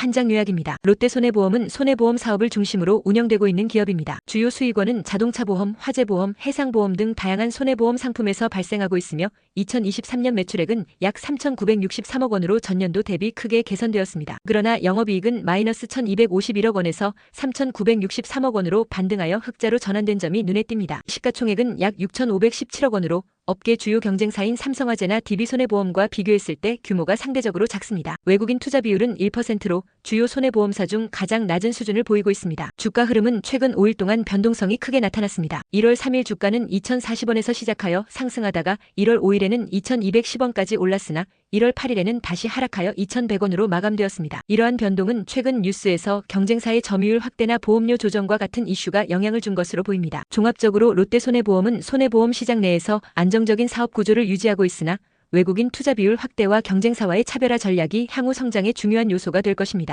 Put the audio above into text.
한장 요약입니다. 롯데손해보험은 손해보험 사업을 중심으로 운영되고 있는 기업입니다. 주요 수익원은 자동차 보험, 화재 보험, 해상 보험 등 다양한 손해보험 상품에서 발생하고 있으며 2023년 매출액은 약 3,963억 원으로 전년도 대비 크게 개선되었습니다. 그러나 영업이익은 마이너스 1,251억 원에서 3,963억 원으로 반등하여 흑자로 전환된 점이 눈에 띕니다. 시가총액은 약 6,517억 원으로 업계 주요 경쟁사인 삼성화재나 DB손해보험과 비교했을 때 규모가 상대적으로 작습니다. 외국인 투자 비율은 1%로 주요 손해보험사 중 가장 낮은 수준을 보이고 있습니다. 주가 흐름은 최근 5일 동안 변동성이 크게 나타났습니다. 1월 3일 주가는 2,040원에서 시작하여 상승하다가 1월 5일에는 2,210원까지 올랐으나 1월 8일에는 다시 하락하여 2,100원으로 마감되었습니다. 이러한 변동은 최근 뉴스에서 경쟁사의 점유율 확대나 보험료 조정과 같은 이슈가 영향을 준 것으로 보입니다. 종합적으로 롯데손해보험은 손해보험 시장 내에서 안정적인 사업 구조를 유지하고 있으나 외국인 투자 비율 확대와 경쟁사와의 차별화 전략이 향후 성장의 중요한 요소가 될 것입니다.